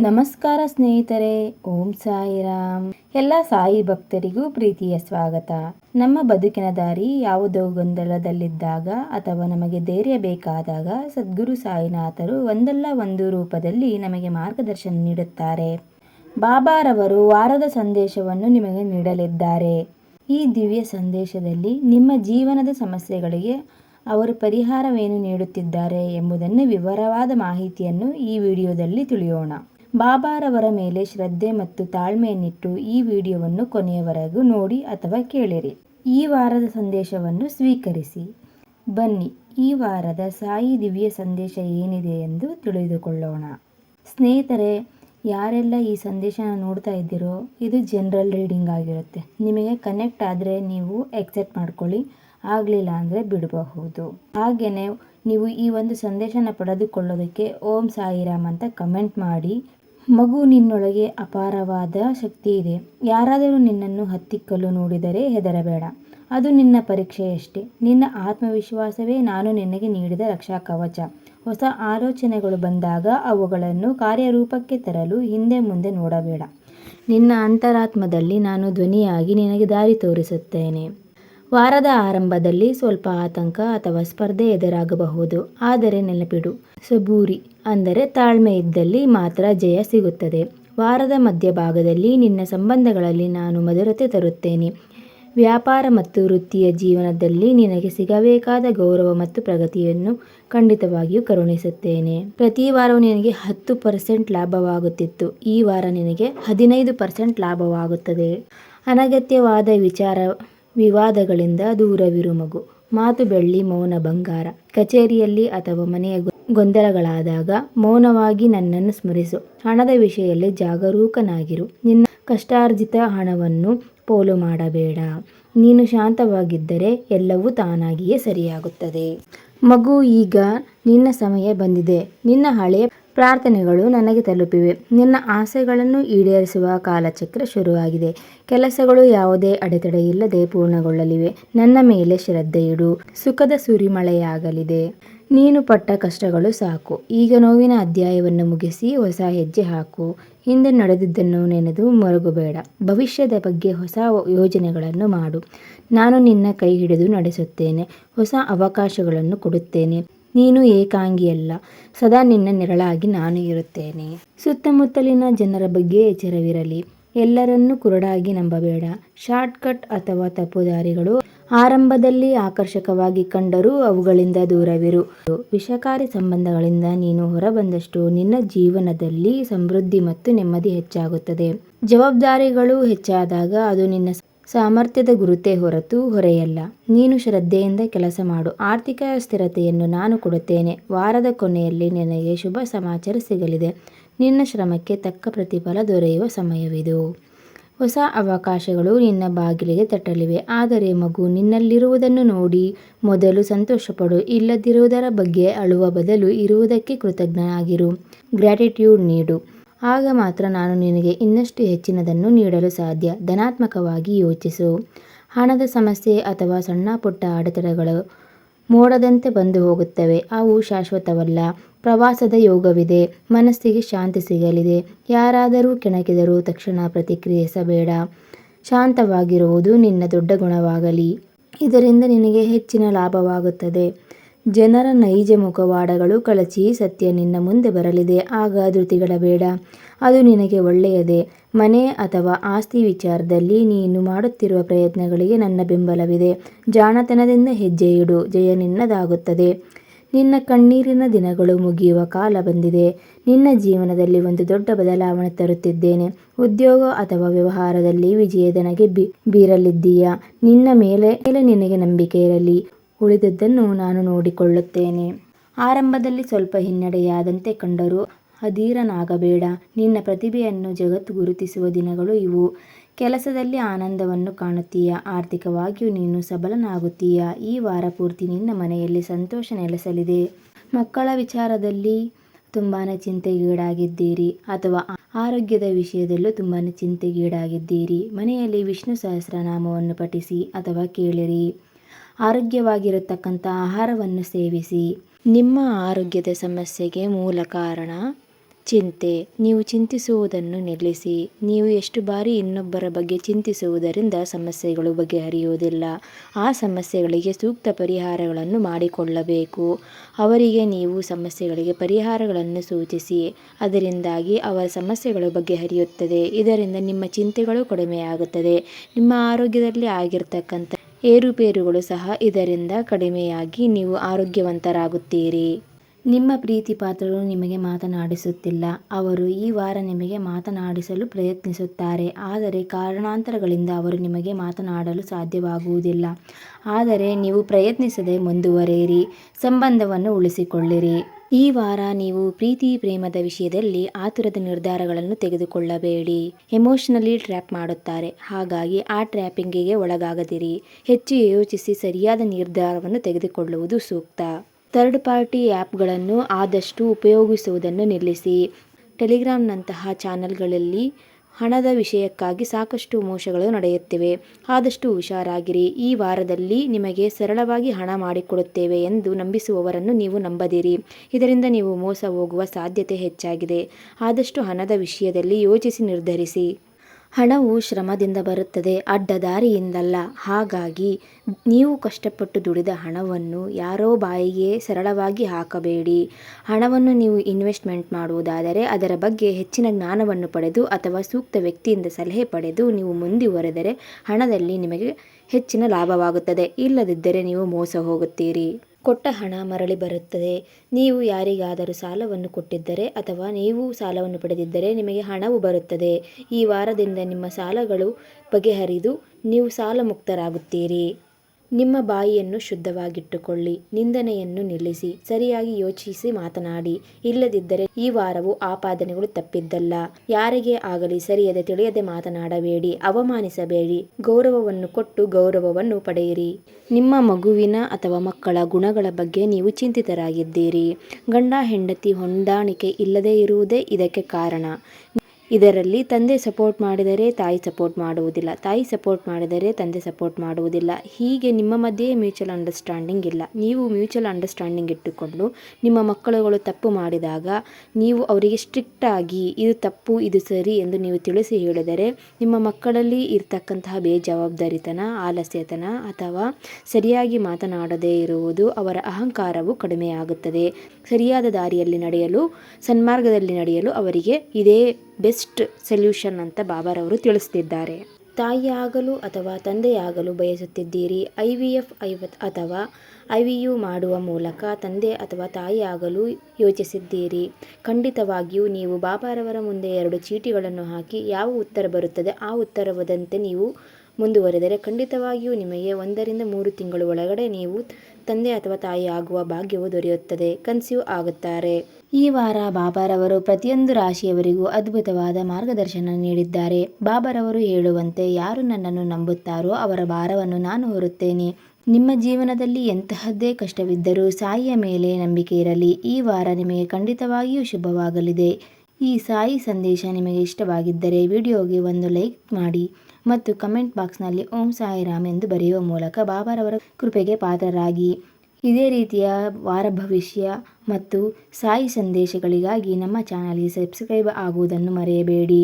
ನಮಸ್ಕಾರ ಸ್ನೇಹಿತರೆ, ಓಂ ಸಾಯಿರಾಮ್. ಎಲ್ಲ ಸಾಯಿ ಭಕ್ತರಿಗೂ ಪ್ರೀತಿಯ ಸ್ವಾಗತ. ನಮ್ಮ ಬದುಕಿನ ದಾರಿ ಯಾವುದೋ ಗೊಂದಲದಲ್ಲಿದ್ದಾಗ ಅಥವಾ ನಮಗೆ ಧೈರ್ಯ ಬೇಕಾದಾಗ ಸದ್ಗುರು ಸಾಯಿನಾಥರು ಒಂದಲ್ಲ ಒಂದು ರೂಪದಲ್ಲಿ ನಮಗೆ ಮಾರ್ಗದರ್ಶನ ನೀಡುತ್ತಾರೆ. ಬಾಬಾರವರು ವಾರದ ಸಂದೇಶವನ್ನು ನಿಮಗೆ ನೀಡಲಿದ್ದಾರೆ. ಈ ದಿವ್ಯ ಸಂದೇಶದಲ್ಲಿ ನಿಮ್ಮ ಜೀವನದ ಸಮಸ್ಯೆಗಳಿಗೆ ಅವರು ಪರಿಹಾರವೇನು ನೀಡುತ್ತಿದ್ದಾರೆ ಎಂಬುದನ್ನು ವಿವರವಾದ ಮಾಹಿತಿಯನ್ನು ಈ ವಿಡಿಯೋದಲ್ಲಿ ತಿಳಿಯೋಣ. ಬಾಬಾರವರ ಮೇಲೆ ಶ್ರದ್ಧೆ ಮತ್ತು ತಾಳ್ಮೆಯನ್ನಿಟ್ಟು ಈ ವಿಡಿಯೋವನ್ನು ಕೊನೆಯವರೆಗೂ ನೋಡಿ ಅಥವಾ ಕೇಳಿರಿ. ಈ ವಾರದ ಸಂದೇಶವನ್ನು ಸ್ವೀಕರಿಸಿ. ಬನ್ನಿ, ಈ ವಾರದ ಸಾಯಿ ದಿವ್ಯ ಸಂದೇಶ ಏನಿದೆ ಎಂದು ತಿಳಿದುಕೊಳ್ಳೋಣ. ಸ್ನೇಹಿತರೆ, ಯಾರೆಲ್ಲ ಈ ಸಂದೇಶನ ನೋಡ್ತಾ ಇದ್ದೀರೋ, ಇದು ಜನರಲ್ ರೀಡಿಂಗ್ ಆಗಿರುತ್ತೆ. ನಿಮಗೆ ಕನೆಕ್ಟ್ ಆದರೆ ನೀವು ಎಕ್ಸೆಪ್ಟ್ ಮಾಡ್ಕೊಳ್ಳಿ, ಆಗಲಿಲ್ಲ ಅಂದರೆ ಬಿಡಬಹುದು. ಹಾಗೆಯೇ ನೀವು ಈ ಒಂದು ಸಂದೇಶನ ಪಡೆದುಕೊಳ್ಳೋದಕ್ಕೆ ಓಂ ಸಾಯಿರಾಮ್ ಅಂತ ಕಮೆಂಟ್ ಮಾಡಿ ಮಗು ನಿನ್ನೊಳಗೆ ಅಪಾರವಾದ ಶಕ್ತಿ ಇದೆ ಯಾರಾದರೂ ನಿನ್ನನ್ನು ಹತ್ತಿಕ್ಕಲು ನೋಡಿದರೆ ಹೆದರಬೇಡ. ಅದು ನಿನ್ನ ಪರೀಕ್ಷೆಯಷ್ಟೇ. ನಿನ್ನ ಆತ್ಮವಿಶ್ವಾಸವೇ ನಾನು ನಿನಗೆ ನೀಡಿದ ರಕ್ಷಾ ಕವಚ. ಹೊಸ ಆಲೋಚನೆಗಳು ಬಂದಾಗ ಅವುಗಳನ್ನು ಕಾರ್ಯರೂಪಕ್ಕೆ ತರಲು ಹಿಂದೆ ಮುಂದೆ ನೋಡಬೇಡ. ನಿನ್ನ ಅಂತರಾತ್ಮದಲ್ಲಿ ನಾನು ಧ್ವನಿಯಾಗಿ ನಿನಗೆ ದಾರಿ ತೋರಿಸುತ್ತೇನೆ. ವಾರದ ಆರಂಭದಲ್ಲಿ ಸ್ವಲ್ಪ ಆತಂಕ ಅಥವಾ ಸ್ಪರ್ಧೆ ಎದುರಾಗಬಹುದು. ಆದರೆ ನೆನಪಿಡು, ಸಬೂರಿ ಅಂದರೆ ತಾಳ್ಮೆ ಇದ್ದಲ್ಲಿ ಮಾತ್ರ ಜಯ ಸಿಗುತ್ತದೆ. ವಾರದ ಮಧ್ಯಭಾಗದಲ್ಲಿ ನಿನ್ನ ಸಂಬಂಧಗಳಲ್ಲಿ ನಾನು ಮಧುರತೆ ತರುತ್ತೇನೆ. ವ್ಯಾಪಾರ ಮತ್ತು ವೃತ್ತಿಯ ಜೀವನದಲ್ಲಿ ನಿನಗೆ ಸಿಗಬೇಕಾದ ಗೌರವ ಮತ್ತು ಪ್ರಗತಿಯನ್ನು ಖಂಡಿತವಾಗಿಯೂ ಕರುಣಿಸುತ್ತೇನೆ. ಪ್ರತಿ ವಾರವೂ ನಿನಗೆ ಹತ್ತು ಪರ್ಸೆಂಟ್ ಲಾಭವಾಗುತ್ತಿತ್ತು. ಈ ವಾರ ನಿನಗೆ ಹದಿನೈದು ಪರ್ಸೆಂಟ್ ಲಾಭವಾಗುತ್ತದೆ. ಅನಗತ್ಯವಾದ ವಿಚಾರ ವಿವಾದಗಳಿಂದ ದೂರವಿರು ಮಗು. ಮಾತು ಬೆಳ್ಳಿ ಮೌನ ಬಂಗಾರ. ಕಚೇರಿಯಲ್ಲಿ ಅಥವಾ ಮನೆಯ ಗೊಂದಲಗಳಾದಾಗ ಮೌನವಾಗಿ ನನ್ನನ್ನು ಸ್ಮರಿಸು. ಹಣದ ವಿಷಯದಲ್ಲಿ ಜಾಗರೂಕನಾಗಿರು. ನಿನ್ನ ಕಷ್ಟಾರ್ಜಿತ ಹಣವನ್ನು ಪೋಲು ಮಾಡಬೇಡ. ನೀನು ಶಾಂತವಾಗಿದ್ದರೆ ಎಲ್ಲವೂ ತಾನಾಗಿಯೇ ಸರಿಯಾಗುತ್ತದೆ. ಮಗು, ಈಗ ನಿನ್ನ ಸಮಯ ಬಂದಿದೆ. ನಿನ್ನ ಹಳೆಯ ಪ್ರಾರ್ಥನೆಗಳು ನನಗೆ ತಲುಪಿವೆ. ನಿನ್ನ ಆಸೆಗಳನ್ನು ಈಡೇರಿಸುವ ಕಾಲಚಕ್ರ ಶುರುವಾಗಿದೆ. ಕೆಲಸಗಳು ಯಾವುದೇ ಅಡೆತಡೆ ಇಲ್ಲದೆ ಪೂರ್ಣಗೊಳ್ಳಲಿವೆ. ನನ್ನ ಮೇಲೆ ಶ್ರದ್ಧೆಯಿಡು. ಸುಖದ ಸುರಿಮಳೆಯಾಗಲಿದೆ. ನೀನು ಪಟ್ಟ ಕಷ್ಟಗಳು ಸಾಕು. ಈಗ ನೋವಿನ ಅಧ್ಯಾಯವನ್ನು ಮುಗಿಸಿ ಹೊಸ ಹೆಜ್ಜೆ ಹಾಕು. ಹಿಂದೆ ನಡೆದಿದ್ದನ್ನು ನೆನೆದು ಮರುಗಬೇಡ. ಭವಿಷ್ಯದ ಬಗ್ಗೆ ಹೊಸ ಯೋಜನೆಗಳನ್ನು ಮಾಡು. ನಾನು ನಿನ್ನ ಕೈ ಹಿಡಿದು ನಡೆಸುತ್ತೇನೆ. ಹೊಸ ಅವಕಾಶಗಳನ್ನು ಕೊಡುತ್ತೇನೆ. ನೀನು ಏಕಾಂಗಿಯಲ್ಲ. ಸದಾ ನಿನ್ನ ನೆರಳಾಗಿ ನಾನು ಇರುತ್ತೇನೆ. ಸುತ್ತಮುತ್ತಲಿನ ಜನರ ಬಗ್ಗೆ ಎಚ್ಚರವಿರಲಿ. ಎಲ್ಲರನ್ನೂ ಕುರುಡಾಗಿ ನಂಬಬೇಡ. ಶಾರ್ಟ್ಕಟ್ ಅಥವಾ ತಪ್ಪುದಾರಿಗಳು ಆರಂಭದಲ್ಲಿ ಆಕರ್ಷಕವಾಗಿ ಕಂಡರೂ ಅವುಗಳಿಂದ ದೂರವಿರು. ವಿಷಕಾರಿ ಸಂಬಂಧಗಳಿಂದ ನೀನು ಹೊರಬಂದಷ್ಟು ನಿನ್ನ ಜೀವನದಲ್ಲಿ ಸಮೃದ್ಧಿ ಮತ್ತು ನೆಮ್ಮದಿ ಹೆಚ್ಚಾಗುತ್ತದೆ. ಜವಾಬ್ದಾರಿಗಳು ಹೆಚ್ಚಾದಾಗ ಅದು ನಿನ್ನ ಸಾಮರ್ಥ್ಯದ ಗುರುತೇ ಹೊರತು ಹೊರೆಯಲ್ಲ. ನೀನು ಶ್ರದ್ಧೆಯಿಂದ ಕೆಲಸ ಮಾಡು. ಆರ್ಥಿಕ ಸ್ಥಿರತೆಯನ್ನು ನಾನು ಕೊಡುತ್ತೇನೆ. ವಾರದ ಕೊನೆಯಲ್ಲಿ ನಿನಗೆ ಶುಭ ಸಮಾಚಾರ ಸಿಗಲಿದೆ. ನಿನ್ನ ಶ್ರಮಕ್ಕೆ ತಕ್ಕ ಪ್ರತಿಫಲ ದೊರೆಯುವ ಸಮಯವಿದು. ಹೊಸ ಅವಕಾಶಗಳು ನಿನ್ನ ಬಾಗಿಲಿಗೆ ತಟ್ಟಲಿವೆ. ಆದರೆ ಮಗು, ನಿನ್ನಲ್ಲಿರುವುದನ್ನು ನೋಡಿ ಮೊದಲು ಸಂತೋಷಪಡು. ಇಲ್ಲದಿರುವುದರ ಬಗ್ಗೆ ಅಳುವ ಬದಲು ಇರುವುದಕ್ಕೆ ಕೃತಜ್ಞನಾಗಿರು. ಗ್ರ್ಯಾಟಿಟ್ಯೂಡ್ ನೀಡು. ಆಗ ಮಾತ್ರ ನಾನು ನಿನಗೆ ಇನ್ನಷ್ಟು ಹೆಚ್ಚಿನದನ್ನು ನೀಡಲು ಸಾಧ್ಯ. ಧನಾತ್ಮಕವಾಗಿ ಯೋಚಿಸು. ಹಣದ ಸಮಸ್ಯೆ ಅಥವಾ ಸಣ್ಣ ಪುಟ್ಟ ಅಡೆತಡೆಗಳು ಮೋಡದಂತೆ ಬಂದು ಹೋಗುತ್ತವೆ. ಅವು ಶಾಶ್ವತವಲ್ಲ. ಪ್ರವಾಸದ ಯೋಗವಿದೆ. ಮನಸ್ಸಿಗೆ ಶಾಂತಿ ಸಿಗಲಿದೆ. ಯಾರಾದರೂ ಕೆಣಕಿದರೂ ತಕ್ಷಣ ಪ್ರತಿಕ್ರಿಯಿಸಬೇಡ. ಶಾಂತವಾಗಿರುವುದು ನಿನ್ನ ದೊಡ್ಡ ಗುಣವಾಗಲಿ. ಇದರಿಂದ ನಿನಗೆ ಹೆಚ್ಚಿನ ಲಾಭವಾಗುತ್ತದೆ. ಜನರ ನೈಜ ಮುಖವಾಡಗಳು ಕಳಚಿ ಸತ್ಯ ನಿನ್ನ ಮುಂದೆ ಬರಲಿದೆ. ಆಗ ಧೃತಿಗಳಬೇಡ ಅದು ನಿನಗೆ ಒಳ್ಳೆಯದೇ. ಮನೆ ಅಥವಾ ಆಸ್ತಿ ವಿಚಾರದಲ್ಲಿ ನೀನು ಮಾಡುತ್ತಿರುವ ಪ್ರಯತ್ನಗಳಿಗೆ ನನ್ನ ಬೆಂಬಲವಿದೆ. ಜಾಣತನದಿಂದ ಹೆಜ್ಜೆ ಇಡು. ಜಯ ನಿನ್ನದಾಗುತ್ತದೆ. ನಿನ್ನ ಕಣ್ಣೀರಿನ ದಿನಗಳು ಮುಗಿಯುವ ಕಾಲ ಬಂದಿದೆ. ನಿನ್ನ ಜೀವನದಲ್ಲಿ ಒಂದು ದೊಡ್ಡ ಬದಲಾವಣೆ ತರುತ್ತಿದ್ದೇನೆ. ಉದ್ಯೋಗ ಅಥವಾ ವ್ಯವಹಾರದಲ್ಲಿ ವಿಜಯದನಗೆ ಬೀರಲಿದ್ದೀಯಾ? ನಿನ್ನ ಮೇಲೆ ಮೇಲೆ ನಿನಗೆ ನಂಬಿಕೆ ಇರಲಿ. ಉಳಿದದ್ದನ್ನು ನಾನು ನೋಡಿಕೊಳ್ಳುತ್ತೇನೆ. ಆರಂಭದಲ್ಲಿ ಸ್ವಲ್ಪ ಹಿನ್ನಡೆಯಾದಂತೆ ಕಂಡರೂ ಅಧೀರನಾಗಬೇಡ. ನಿನ್ನ ಪ್ರತಿಭೆಯನ್ನು ಜಗತ್ತು ಗುರುತಿಸುವ ದಿನಗಳು ಇವು. ಕೆಲಸದಲ್ಲಿ ಆನಂದವನ್ನು ಕಾಣುತ್ತೀಯ. ಆರ್ಥಿಕವಾಗಿಯೂ ನೀನು ಸಬಲನಾಗುತ್ತೀಯ. ಈ ವಾರ ಪೂರ್ತಿ ನಿನ್ನ ಮನೆಯಲ್ಲಿ ಸಂತೋಷ ನೆಲೆಸಲಿದೆ. ಮಕ್ಕಳ ವಿಚಾರದಲ್ಲಿ ತುಂಬಾ ಚಿಂತೆಗೀಡಾಗಿದ್ದೀರಿ. ಅಥವಾ ಆರೋಗ್ಯದ ವಿಷಯದಲ್ಲೂ ತುಂಬಾ ಚಿಂತೆಗೀಡಾಗಿದ್ದೀರಿ. ಮನೆಯಲ್ಲಿ ವಿಷ್ಣು ಸಹಸ್ರನಾಮವನ್ನು ಪಠಿಸಿ ಅಥವಾ ಕೇಳಿರಿ. ಆರೋಗ್ಯವಾಗಿರತಕ್ಕಂಥ ಆಹಾರವನ್ನು ಸೇವಿಸಿ. ನಿಮ್ಮ ಆರೋಗ್ಯದ ಸಮಸ್ಯೆಗೆ ಮೂಲ ಕಾರಣ ಚಿಂತೆ. ನೀವು ಚಿಂತಿಸುವುದನ್ನು ನಿಲ್ಲಿಸಿ. ನೀವು ಎಷ್ಟು ಬಾರಿ ಇನ್ನೊಬ್ಬರ ಬಗ್ಗೆ ಚಿಂತಿಸುವುದರಿಂದ ಸಮಸ್ಯೆಗಳು ಬಗೆಹರಿಯುವುದಿಲ್ಲ. ಆ ಸಮಸ್ಯೆಗಳಿಗೆ ಸೂಕ್ತ ಪರಿಹಾರಗಳನ್ನು ಮಾಡಿಕೊಳ್ಳಬೇಕು. ಅವರಿಗೆ ನೀವು ಸಮಸ್ಯೆಗಳಿಗೆ ಪರಿಹಾರಗಳನ್ನು ಸೂಚಿಸಿ. ಅದರಿಂದಾಗಿ ಅವರ ಸಮಸ್ಯೆಗಳು ಬಗೆಹರಿಯುತ್ತದೆ. ಇದರಿಂದ ನಿಮ್ಮ ಚಿಂತೆಗಳು ಕಡಿಮೆಯಾಗುತ್ತದೆ. ನಿಮ್ಮ ಆರೋಗ್ಯದಲ್ಲಿ ಆಗಿರ್ತಕ್ಕಂಥ ಏರುಪೇರುಗಳು ಸಹ ಇದರಿಂದ ಕಡಿಮೆಯಾಗಿ ನೀವು ಆರೋಗ್ಯವಂತರಾಗುತ್ತೀರಿ. ನಿಮ್ಮ ಪ್ರೀತಿ ಪಾತ್ರರು ನಿಮಗೆ ಮಾತನಾಡಿಸುತ್ತಿಲ್ಲ. ಅವರು ಈ ವಾರ ನಿಮಗೆ ಮಾತನಾಡಿಸಲು ಪ್ರಯತ್ನಿಸುತ್ತಾರೆ. ಆದರೆ ಕಾರಣಾಂತರಗಳಿಂದ ಅವರು ನಿಮಗೆ ಮಾತನಾಡಲು ಸಾಧ್ಯವಾಗುವುದಿಲ್ಲ. ಆದರೆ ನೀವು ಪ್ರಯತ್ನಿಸದೆ ಮುಂದುವರಿಯಿರಿ. ಸಂಬಂಧವನ್ನು ಉಳಿಸಿಕೊಳ್ಳಿರಿ. ಈ ವಾರ ನೀವು ಪ್ರೀತಿ ಪ್ರೇಮದ ವಿಷಯದಲ್ಲಿ ಆತುರದ ನಿರ್ಧಾರಗಳನ್ನು ತೆಗೆದುಕೊಳ್ಳಬೇಡಿ. ಎಮೋಷನಲಿ ಟ್ರ್ಯಾಪ್ ಮಾಡುತ್ತಾರೆ. ಹಾಗಾಗಿ ಆ ಟ್ರ್ಯಾಪಿಂಗಿಗೆ ಒಳಗಾಗದಿರಿ. ಹೆಚ್ಚು ಯೋಚಿಸಿ ಸರಿಯಾದ ನಿರ್ಧಾರವನ್ನು ತೆಗೆದುಕೊಳ್ಳುವುದು ಸೂಕ್ತ. ಥರ್ಡ್ ಪಾರ್ಟಿ ಆ್ಯಪ್ಗಳನ್ನು ಆದಷ್ಟು ಉಪಯೋಗಿಸುವುದನ್ನು ನಿಲ್ಲಿಸಿ. ಟೆಲಿಗ್ರಾಮ್ನಂತಹ ಚಾನಲ್ಗಳಲ್ಲಿ ಹಣದ ವಿಷಯಕ್ಕಾಗಿ ಸಾಕಷ್ಟು ಮೋಸಗಳು ನಡೆಯುತ್ತಿವೆ. ಆದಷ್ಟು ಹುಷಾರಾಗಿರಿ. ಈ ವಾರದಲ್ಲಿ ನಿಮಗೆ ಸರಳವಾಗಿ ಹಣ ಮಾಡಿಕೊಡುತ್ತೇವೆ ಎಂದು ನಂಬಿಸುವವರನ್ನು ನೀವು ನಂಬದಿರಿ. ಇದರಿಂದ ನೀವು ಮೋಸ ಹೋಗುವ ಸಾಧ್ಯತೆ ಹೆಚ್ಚಾಗಿದೆ. ಆದಷ್ಟು ಹಣದ ವಿಷಯದಲ್ಲಿ ಯೋಚಿಸಿ ನಿರ್ಧರಿಸಿ. ಹಣವು ಶ್ರಮದಿಂದ ಬರುತ್ತದೆ ಅಡ್ಡದಾರಿಯಿಂದಲ್ಲ ಹಾಗಾಗಿ ನೀವು ಕಷ್ಟಪಟ್ಟು ದುಡಿದ ಹಣವನ್ನು ಯಾರೋ ಬಾಯಿಗೆ ಸರಳವಾಗಿ ಹಾಕಬೇಡಿ. ಹಣವನ್ನು ನೀವು ಇನ್ವೆಸ್ಟ್ಮೆಂಟ್ ಮಾಡುವುದಾದರೆ ಅದರ ಬಗ್ಗೆ ಹೆಚ್ಚಿನ ಜ್ಞಾನವನ್ನು ಪಡೆದು ಅಥವಾ ಸೂಕ್ತ ವ್ಯಕ್ತಿಯಿಂದ ಸಲಹೆ ಪಡೆದು ನೀವು ಮುಂದುವರೆದರೆ ಹಣದಲ್ಲಿ ನಿಮಗೆ ಹೆಚ್ಚಿನ ಲಾಭವಾಗುತ್ತದೆ. ಇಲ್ಲದಿದ್ದರೆ ನೀವು ಮೋಸ ಹೋಗುತ್ತೀರಿ. ಕೊಟ್ಟ ಹಣ ಮರಳಿ ಬರುತ್ತದೆ. ನೀವು ಯಾರಿಗಾದರೂ ಸಾಲವನ್ನು ಕೊಟ್ಟಿದ್ದರೆ ಅಥವಾ ನೀವು ಸಾಲವನ್ನು ಪಡೆದಿದ್ದರೆ ನಿಮಗೆ ಹಣವು ಬರುತ್ತದೆ. ಈ ವಾರದಿಂದ ನಿಮ್ಮ ಸಾಲಗಳು ಬಗೆಹರಿದು ನೀವು ಸಾಲ ಮುಕ್ತರಾಗುತ್ತೀರಿ ನಿಮ್ಮ ಬಾಯಿಯನ್ನು ಶುದ್ಧವಾಗಿಟ್ಟುಕೊಳ್ಳಿ, ನಿಂದನೆಯನ್ನು ನಿಲ್ಲಿಸಿ, ಸರಿಯಾಗಿ ಯೋಚಿಸಿ ಮಾತನಾಡಿ. ಇಲ್ಲದಿದ್ದರೆ ಈ ವಾರವು ಆಪಾದನೆಗಳು ತಪ್ಪಿದ್ದಲ್ಲ. ಯಾರಿಗೆ ಆಗಲಿ ಸರಿಯದೆ ತಿಳಿಯದೆ ಮಾತನಾಡಬೇಡಿ, ಅವಮಾನಿಸಬೇಡಿ. ಗೌರವವನ್ನು ಕೊಟ್ಟು ಗೌರವವನ್ನು ಪಡೆಯಿರಿ. ನಿಮ್ಮ ಮಗುವಿನ ಅಥವಾ ಮಕ್ಕಳ ಗುಣಗಳ ಬಗ್ಗೆ ನೀವು ಚಿಂತಿತರಾಗಿದ್ದೀರಿ. ಗಂಡ, ಹೆಂಡತಿ ಹೊಂದಾಣಿಕೆ ಇಲ್ಲದೇ ಇರುವುದೇ ಇದಕ್ಕೆ ಕಾರಣ. ಇದರಲ್ಲಿ ತಂದೆ ಸಪೋರ್ಟ್ ಮಾಡಿದರೆ ತಾಯಿ ಸಪೋರ್ಟ್ ಮಾಡುವುದಿಲ್ಲ, ತಾಯಿ ಸಪೋರ್ಟ್ ಮಾಡಿದರೆ ತಂದೆ ಸಪೋರ್ಟ್ ಮಾಡುವುದಿಲ್ಲ. ಹೀಗೆ ನಿಮ್ಮ ಮಧ್ಯೆ ಮ್ಯೂಚುವಲ್ ಅಂಡರ್ಸ್ಟ್ಯಾಂಡಿಂಗ್ ಇಲ್ಲ. ನೀವು ಮ್ಯೂಚುವಲ್ ಅಂಡರ್ಸ್ಟ್ಯಾಂಡಿಂಗ್ ಇಟ್ಟುಕೊಂಡು ನಿಮ್ಮ ಮಕ್ಕಳುಗಳು ತಪ್ಪು ಮಾಡಿದಾಗ ನೀವು ಅವರಿಗೆ ಸ್ಟ್ರಿಕ್ಟಾಗಿ ಇದು ತಪ್ಪು, ಇದು ಸರಿ ಎಂದು ನೀವು ತಿಳಿಸಿ ಹೇಳಿದರೆ ನಿಮ್ಮ ಮಕ್ಕಳಲ್ಲಿ ಇರತಕ್ಕಂತಹ ಬೇಜವಾಬ್ದಾರಿತನ, ಆಲಸ್ಯತನ ಅಥವಾ ಸರಿಯಾಗಿ ಮಾತನಾಡದೇ ಇರುವುದು ಅವರ ಅಹಂಕಾರವು ಕಡಿಮೆಯಾಗುತ್ತದೆ. ಸರಿಯಾದ ದಾರಿಯಲ್ಲಿ ನಡೆಯಲು, ಸನ್ಮಾರ್ಗದಲ್ಲಿ ನಡೆಯಲು ಅವರಿಗೆ ಇದೇ ಬೆಸ್ಟ್ ಸೊಲ್ಯೂಷನ್ ಅಂತ ಬಾಬಾರವರು ತಿಳಿಸ್ತಿದ್ದಾರೆ. ತಾಯಿಯಾಗಲು ಅಥವಾ ತಂದೆಯಾಗಲು ಬಯಸುತ್ತಿದ್ದೀರಿ, ಐ ವಿ ಎಫ್ ಐವತ್ ಅಥವಾ ಐ ವಿ ಯು ಮಾಡುವ ಮೂಲಕ ತಂದೆ ಅಥವಾ ತಾಯಿಯಾಗಲು ಯೋಚಿಸಿದ್ದೀರಿ. ಖಂಡಿತವಾಗಿಯೂ ನೀವು ಬಾಬಾರವರ ಮುಂದೆ ಎರಡು ಚೀಟಿಗಳನ್ನು ಹಾಕಿ ಯಾವ ಉತ್ತರ ಬರುತ್ತದೆ ಆ ಉತ್ತರವದಂತೆ ನೀವು ಮುಂದುವರೆದರೆ ಖಂಡಿತವಾಗಿಯೂ ನಿಮಗೆ ಒಂದರಿಂದ ಮೂರು ತಿಂಗಳು ಒಳಗಡೆ ನೀವು ತಂದೆ ಅಥವಾ ತಾಯಿ ಆಗುವ ಭಾಗ್ಯವು ದೊರೆಯುತ್ತದೆ ಕನ್ಸ್ಯೂ ಆಗುತ್ತಾರೆ. ಈ ವಾರ ಬಾಬಾರವರು ಪ್ರತಿಯೊಂದು ರಾಶಿಯವರಿಗೂ ಅದ್ಭುತವಾದ ಮಾರ್ಗದರ್ಶನ ನೀಡಿದ್ದಾರೆ. ಬಾಬಾರವರು ಹೇಳುವಂತೆ ಯಾರು ನನ್ನನ್ನು ನಂಬುತ್ತಾರೋ ಅವರ ಭಾರವನ್ನು ನಾನು ಹೊರುತ್ತೇನೆ. ನಿಮ್ಮ ಜೀವನದಲ್ಲಿ ಎಂತಹದ್ದೇ ಕಷ್ಟವಿದ್ದರೂ ಸಾಯಿಯ ಮೇಲೆ ನಂಬಿಕೆ ಇರಲಿ. ಈ ವಾರ ನಿಮಗೆ ಖಂಡಿತವಾಗಿಯೂ ಶುಭವಾಗಲಿದೆ. ಈ ಸಾಯಿ ಸಂದೇಶ ನಿಮಗೆ ಇಷ್ಟವಾಗಿದ್ದರೆ ವಿಡಿಯೋಗೆ ಒಂದು ಲೈಕ್ ಮಾಡಿ ಮತ್ತು ಕಮೆಂಟ್ ಬಾಕ್ಸ್ನಲ್ಲಿ ಓಂ ಸಾಯಿರಾಮ್ ಎಂದು ಬರೆಯುವ ಮೂಲಕ ಬಾಬಾರವರ ಕೃಪೆಗೆ ಪಾತ್ರರಾಗಿ. ಇದೇ ರೀತಿಯ ವಾರ ಭವಿಷ್ಯ ಮತ್ತು ಸಾಯಿ ಸಂದೇಶಗಳಿಗಾಗಿ ನಮ್ಮ ಚಾನಲ್ಗೆ ಸಬ್ಸ್ಕ್ರೈಬ್ ಆಗುವುದನ್ನು ಮರೆಯಬೇಡಿ.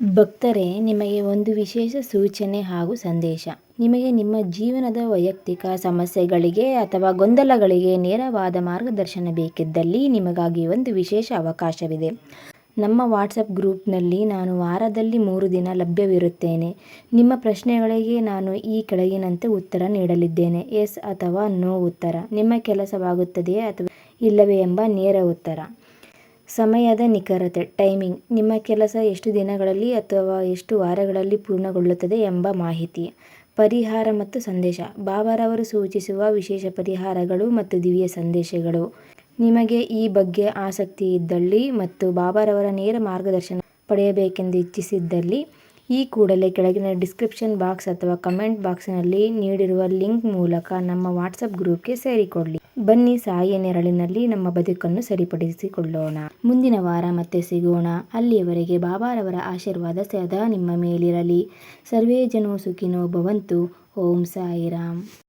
ಭಕ್ತರೇ, ನಿಮಗೆ ಒಂದು ವಿಶೇಷ ಸೂಚನೆ ಹಾಗೂ ಸಂದೇಶ. ನಿಮಗೆ ನಿಮ್ಮ ಜೀವನದ ವೈಯಕ್ತಿಕ ಸಮಸ್ಯೆಗಳಿಗೆ ಅಥವಾ ಗೊಂದಲಗಳಿಗೆ ನೇರವಾದ ಮಾರ್ಗದರ್ಶನ ಬೇಕಿದ್ದಲ್ಲಿ ನಿಮಗಾಗಿ ಒಂದು ವಿಶೇಷ ಅವಕಾಶವಿದೆ. ನಮ್ಮ ವಾಟ್ಸಪ್ ಗ್ರೂಪ್ನಲ್ಲಿ ನಾನು ವಾರದಲ್ಲಿ ಮೂರು ದಿನ ಲಭ್ಯವಿರುತ್ತೇನೆ. ನಿಮ್ಮ ಪ್ರಶ್ನೆಗಳಿಗೆ ನಾನು ಈ ಕೆಳಗಿನಂತೆ ಉತ್ತರ ನೀಡಲಿದ್ದೇನೆ. ಎಸ್ ಅಥವಾ ನೋ ಉತ್ತರ. ನಿಮ್ಮ ಕೆಲಸವಾಗುತ್ತದೆಯೇ ಅಥವಾ ಇಲ್ಲವೇ ಎಂಬ ನೇರ ಉತ್ತರ. ಸಮಯದ ನಿಖರತೆ, ಟೈಮಿಂಗ್. ನಿಮ್ಮ ಕೆಲಸ ಎಷ್ಟು ದಿನಗಳಲ್ಲಿ ಅಥವಾ ಎಷ್ಟು ವಾರಗಳಲ್ಲಿ ಪೂರ್ಣಗೊಳ್ಳುತ್ತದೆ ಎಂಬ ಮಾಹಿತಿ. ಪರಿಹಾರ ಮತ್ತು ಸಂದೇಶ. ಬಾಬಾರವರು ಸೂಚಿಸುವ ವಿಶೇಷ ಪರಿಹಾರಗಳು ಮತ್ತು ದಿವ್ಯ ಸಂದೇಶಗಳು. ನಿಮಗೆ ಈ ಬಗ್ಗೆ ಆಸಕ್ತಿ ಇದ್ದಲ್ಲಿ ಮತ್ತು ಬಾಬಾರವರ ನೇರ ಮಾರ್ಗದರ್ಶನ ಪಡೆಯಬೇಕೆಂದು ಇಚ್ಛಿಸಿದ್ದಲ್ಲಿ, ಈ ಕೂಡಲೇ ಕೆಳಗಿನ ಡಿಸ್ಕ್ರಿಪ್ಷನ್ ಬಾಕ್ಸ್ ಅಥವಾ ಕಮೆಂಟ್ ಬಾಕ್ಸ್ನಲ್ಲಿ ನೀಡಿರುವ ಲಿಂಕ್ ಮೂಲಕ ನಮ್ಮ ವಾಟ್ಸಪ್ ಗ್ರೂಪ್ಗೆ ಸೇರಿಕೊಳ್ಳಿ. ಬನ್ನಿ ಸಾಯಿಯ ನೆರಳಿನಲ್ಲಿ ನಮ್ಮ ಬದುಕನ್ನು ಸರಿಪಡಿಸಿಕೊಳ್ಳೋಣ. ಮುಂದಿನ ವಾರ ಮತ್ತೆ ಸಿಗೋಣ. ಅಲ್ಲಿಯವರೆಗೆ ಬಾಬಾರವರ ಆಶೀರ್ವಾದ ಸದಾ ನಿಮ್ಮ ಮೇಲಿರಲಿ. ಸರ್ವೇ ಜನೋ ಸುಖಿನೋ ಭವಂತು. ಓಂ ಸಾಯಿರಾಮ್.